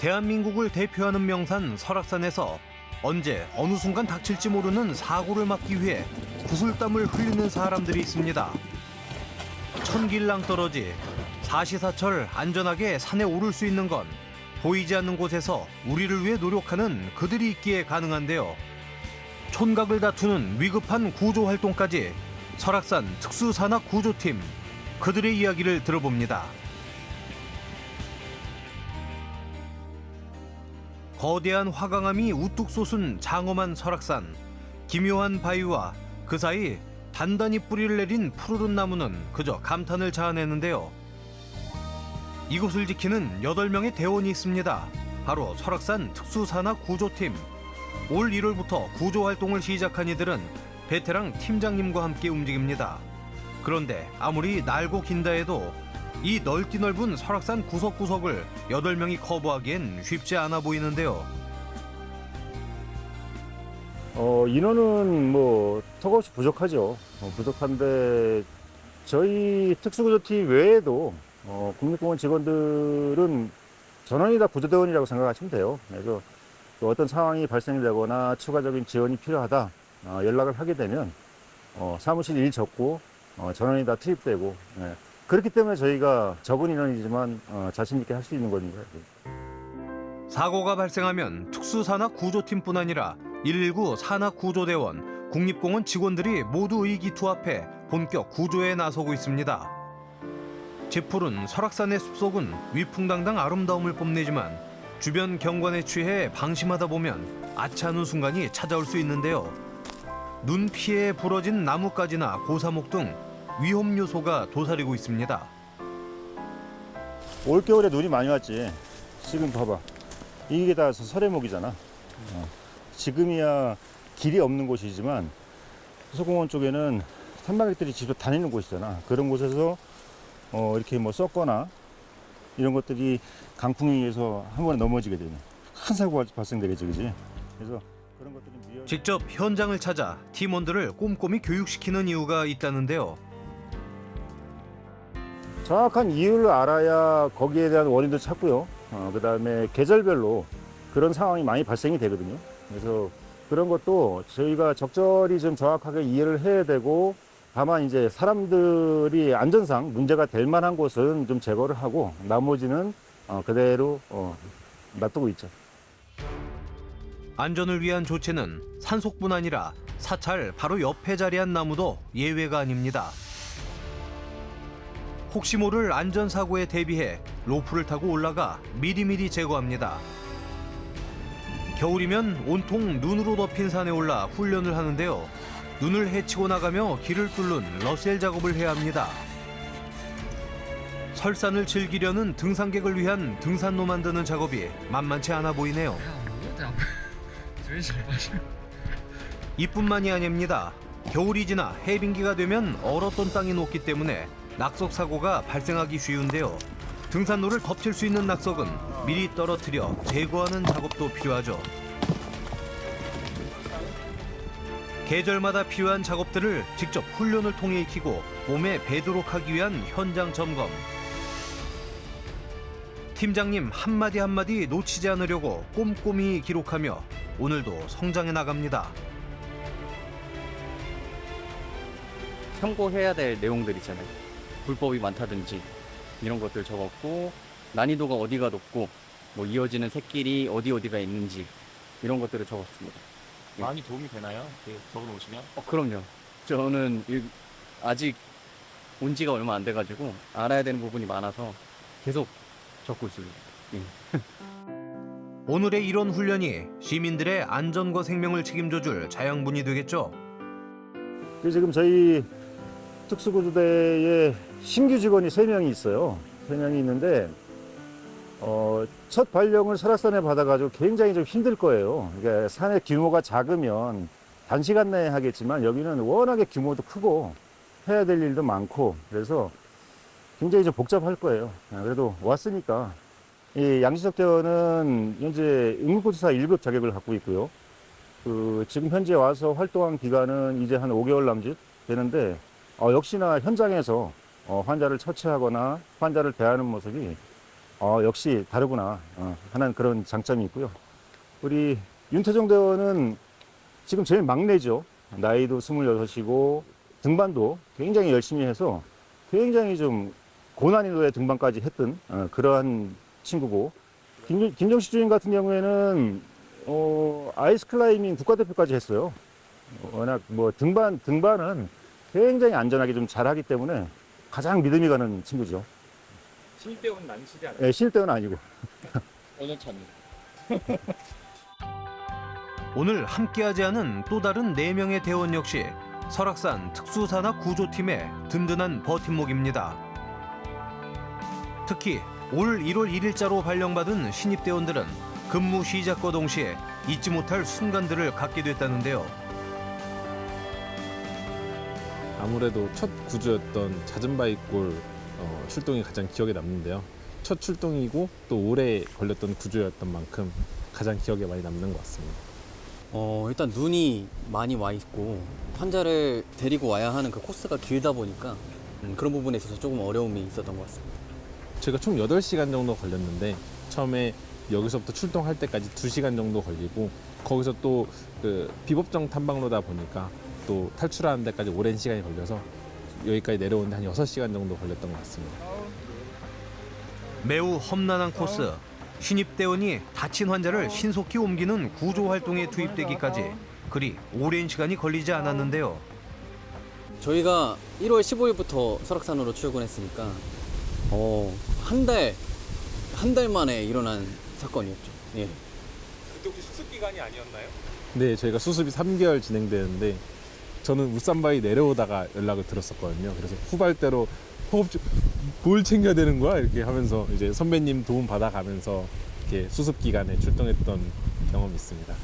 대한민국을 대표하는 명산 설악산에서 언제 어느 순간 닥칠지 모르는 사고를 막기 위해 구슬땀을 흘리는 사람들이 있습니다. 천길랑 떨어지 사시사철 안전하게 산에 오를 수 있는 건 보이지 않는 곳에서 우리를 위해 노력하는 그들이 있기에 가능한데요. 촌각을 다투는 위급한 구조 활동까지 설악산 특수산악 구조팀 그들의 이야기를 들어봅니다. 거대한 화강암이 우뚝 솟은 장엄한 설악산 기묘한 바위와 그 사이 단단히 뿌리를 내린 푸르른 나무는 그저 감탄을 자아내는데요. 이곳을 지키는 8명의 대원이 있습니다. 바로 설악산 특수산악 구조팀. 올 1월부터 구조 활동을 시작한 이들은 베테랑 팀장님과 함께 움직입니다. 그런데 아무리 날고 긴다 해도 이 넓디 넓은 설악산 구석구석을 8명이 커버하기엔 쉽지 않아 보이는데요. 어, 인원은 뭐 턱없이 부족하죠. 어, 부족한데 저희 특수구조팀 외에도 어, 국립공원 직원들은 전원이 다 구조대원이라고 생각하시면 돼요. 그래서 또 어떤 상황이 발생이 되거나 추가적인 지원이 필요하다 어, 연락을 하게 되면 어, 사무실 일 접고 어, 전원이 다 투입되고 예. 그렇기 때문에 저희가 적은 인원이지만 어, 자신 있게 할 수 있는 겁니다. 사고가 발생하면 특수산악 구조팀뿐 아니라 119 산악 구조대원, 국립공원 직원들이 모두 의기투합해 본격 구조에 나서고 있습니다. 짙푸른 설악산의 숲속은 위풍당당 아름다움을 뽐내지만 주변 경관에 취해 방심하다 보면 아차하는 순간이 찾아올 수 있는데요. 눈 피해 부러진 나뭇가지나 고사목 등 위험 요소가 도사리고 있습니다. 올겨울에 눈이 많이 왔지. 지금 봐봐. 이게 다 설해목이잖아. 어. 지금이야 길이 없는 곳이지만 수소공원 쪽에는 산마객들이 직접 다니는 곳이잖아. 그런 곳에서 어, 이렇게 뭐 썩거나 이런 것들이 강풍에 의해서 한 번에 넘어지게 되면 큰 사고가 발생되겠지, 그지? 그래서 그런 것들이 미연... 직접 현장을 찾아 팀원들을 꼼꼼히 교육시키는 이유가 있다는데요. 정확한 이유를 알아야 거기에 대한 원인도 찾고요. 어, 그 다음에 계절별로 그런 상황이 많이 발생이 되거든요. 그래서 그런 것도 저희가 적절히 좀 정확하게 이해를 해야 되고 다만 이제 사람들이 안전상 문제가 될 만한 곳은 좀 제거를 하고 나머지는 어, 그대로 어, 놔두고 있죠. 안전을 위한 조치는 산속뿐 아니라 사찰 바로 옆에 자리한 나무도 예외가 아닙니다. 혹시 모를 안전사고에 대비해 로프를 타고 올라가 미리미리 제거합니다. 겨울이면 온통 눈으로 덮인 산에 올라 훈련을 하는데요. 눈을 헤치고 나가며 길을 뚫는 러셀 작업을 해야 합니다. 설산을 즐기려는 등산객을 위한 등산로 만드는 작업이 만만치 않아 보이네요. 이뿐만이 아닙니다. 겨울이 지나 해빙기가 되면 얼었던 땅이 녹기 때문에 낙석 사고가 발생하기 쉬운데요. 등산로를 덮칠 수 있는 낙석은 미리 떨어뜨려 제거하는 작업도 필요하죠. 계절마다 필요한 작업들을 직접 훈련을 통해 익히고 몸에 배도록 하기 위한 현장 점검. 팀장님 한마디 한마디 놓치지 않으려고 꼼꼼히 기록하며 오늘도 성장해 나갑니다. 참고해야 될 내용들 있잖아요. 불법이 많다든지 이런 것들 적었고 난이도가 어디가 높고 뭐 이어지는 새길이 어디 어디가 있는지 이런 것들을 적었습니다. 많이 도움이 되나요? 이렇게 적어놓으시면? 어, 그럼요. 저는 일- 아직 온 지가 얼마 안 돼가지고 알아야 되는 부분이 많아서 계속 적고 있습니다. 예. 오늘의 이런 훈련이 시민들의 안전과 생명을 책임져줄 자양분이 되겠죠. 그래서 지금 저희 특수구조대에 신규 직원이 3명이 있어요. 3명이 있는데, 어, 첫 발령을 설악산에 받아가지고 굉장히 좀 힘들 거예요. 그러니까 산의 규모가 작으면 단시간 내에 하겠지만 여기는 워낙에 규모도 크고 해야 될 일도 많고 그래서 굉장히 좀 복잡할 거예요. 아, 그래도 왔으니까 이 양지석 대원은 현재 응급구조사 1급 자격을 갖고 있고요. 그 지금 현재 와서 활동한 기간은 이제 한 5개월 남짓 되는데 어, 역시나 현장에서 어, 환자를 처치하거나 환자를 대하는 모습이 어, 역시 다르구나 어, 하는 그런 장점이 있고요. 우리 윤태정 대원은 지금 제일 막내죠. 나이도 26이고 등반도 굉장히 열심히 해서 굉장히 좀 고난이도의 등반까지 했던 어, 그러한 친구고 김, 김정식 주임 같은 경우에는 어, 아이스 클라이밍 국가대표까지 했어요. 워낙 뭐 등반 등반은 굉장히 안전하게 좀 잘하기 때문에 가장 믿음이 가는 친구죠. 신입대원 난치지 않아요? 예, 실대는 아니고. 오늘 참입 오늘 함께하지 않은 또 다른 네명의 대원 역시 설악산 특수산악 구조팀의 든든한 버팀목입니다. 특히 올 1월 1일자로 발령받은 신입대원들은 근무 시작과 동시에 잊지 못할 순간들을 갖게 됐다는데요. 아무래도 첫 구조였던 잦은 바위골 어, 출동이 가장 기억에 남는데요. 첫 출동이고 또 오래 걸렸던 구조였던 만큼 가장 기억에 많이 남는 것 같습니다. 어, 일단 눈이 많이 와 있고 환자를 데리고 와야 하는 그 코스가 길다 보니까 음, 그런 부분에 있어서 조금 어려움이 있었던 것 같습니다. 제가 총 8시간 정도 걸렸는데 처음에 여기서부터 출동할 때까지 2시간 정도 걸리고 거기서 또 그 비법정 탐방로다 보니까 또 탈출하는 데까지 오랜 시간이 걸려서 여기까지 내려오는데 한 6시간 정도 걸렸던 것 같습니다. 매우 험난한 코스. 신입대원이 다친 환자를 신속히 옮기는 구조 활동에 투입되기까지 그리 오랜 시간이 걸리지 않았는데요. 저희가 1월 15일부터 설악산으로 출근했으니까 어, 한 달, 한 달 만에 일어난 사건이었죠. 예. 그때 혹시 수습 기간이 아니었나요? 네, 저희가 수습이 3개월 진행되는데 저는 울산바위 내려오다가 연락을 들었었거든요. 그래서 후발대로 호흡 좀- 뭘 챙겨야 되는 거야? 이렇게 하면서 이제 선배님 도움 받아가면서 이렇게 수습 기간에 출동했던 경험이 있습니다.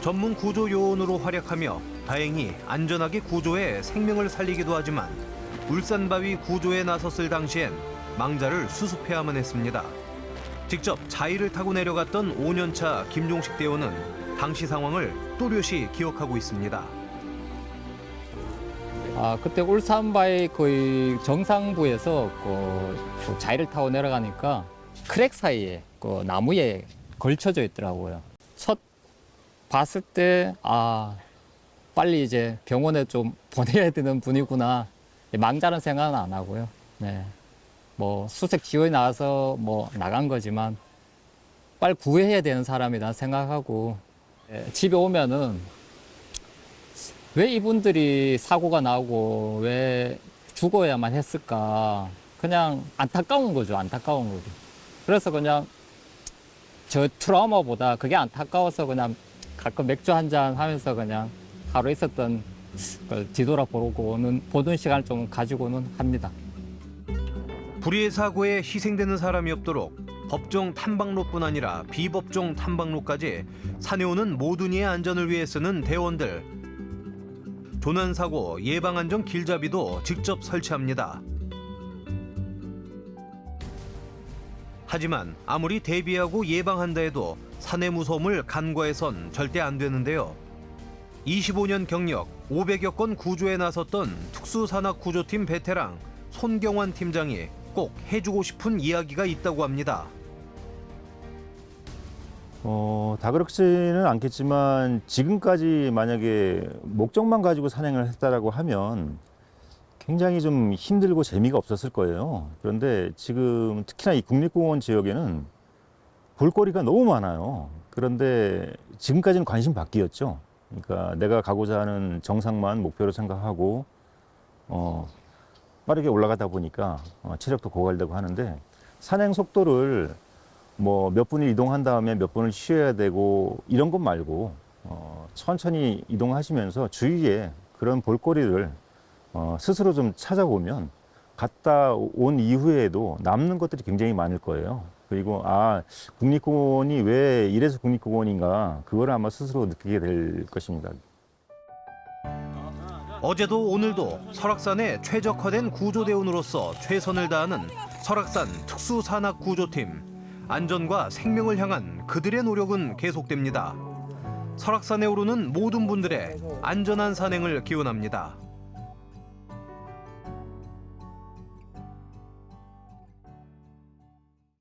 전문 구조 요원으로 활약하며 다행히 안전하게 구조해 생명을 살리기도 하지만 울산바위 구조에 나섰을 당시엔 망자를 수습해야만 했습니다. 직접 자의를 타고 내려갔던 5년차 김종식 대원은 당시 상황을 또렷이 기억하고 있습니다. 아, 그때 울산바위 거의 정상부에서 그, 그 자이를 타고 내려가니까 크랙 사이에 그 나무에 걸쳐져 있더라고요. 첫 봤을 때, 아, 빨리 이제 병원에 좀 보내야 되는 분이구나. 망자는 생각은 안 하고요. 네. 뭐 수색 지원이 나와서 뭐 나간 거지만 빨리 구해야 되는 사람이다 생각하고 예, 집에 오면은 왜 이분들이 사고가 나고 왜 죽어야만 했을까 그냥 안타까운 거죠 안타까운 거죠 그래서 그냥 저 트라우마보다 그게 안타까워서 그냥 가끔 맥주 한 잔 하면서 그냥 하루 있었던 걸 뒤돌아보고 는 보는 시간을 좀 가지고는 합니다. 불의의 사고에 희생되는 사람이 없도록 법정 탐방로뿐 아니라 비법정 탐방로까지 산에 오는 모든 이의 안전을 위해 쓰는 대원들. 조난 사고 예방 안전 길잡이도 직접 설치합니다. 하지만 아무리 대비하고 예방한다 해도 산의 무서움을 간과해선 절대 안 되는데요. 25년 경력 500여 건 구조에 나섰던 특수산악 구조팀 베테랑 손경환 팀장이 꼭 해주고 싶은 이야기가 있다고 합니다. 어, 다 그렇지는 않겠지만 지금까지 만약에 목적만 가지고 산행을 했다라고 하면 굉장히 좀 힘들고 재미가 없었을 거예요. 그런데 지금 특히나 이 국립공원 지역에는 볼거리가 너무 많아요. 그런데 지금까지는 관심 밖이었죠. 그러니까 내가 가고자 하는 정상만 목표로 생각하고 어, 빠르게 올라가다 보니까 어, 체력도 고갈되고 하는데 산행 속도를 뭐 몇 분을 이동한 다음에 몇 분을 쉬어야 되고 이런 것 말고 어, 천천히 이동하시면서 주위에 그런 볼거리를 어, 스스로 좀 찾아보면 갔다 온 이후에도 남는 것들이 굉장히 많을 거예요. 그리고 아 국립공원이 왜 이래서 국립공원인가 그거를 아마 스스로 느끼게 될 것입니다. 어제도 오늘도 설악산의 최적화된 구조대원으로서 최선을 다하는 설악산 특수산악 구조팀. 안전과 생명을 향한 그들의 노력은 계속됩니다. 설악산에 오르는 모든 분들의 안전한 산행을 기원합니다.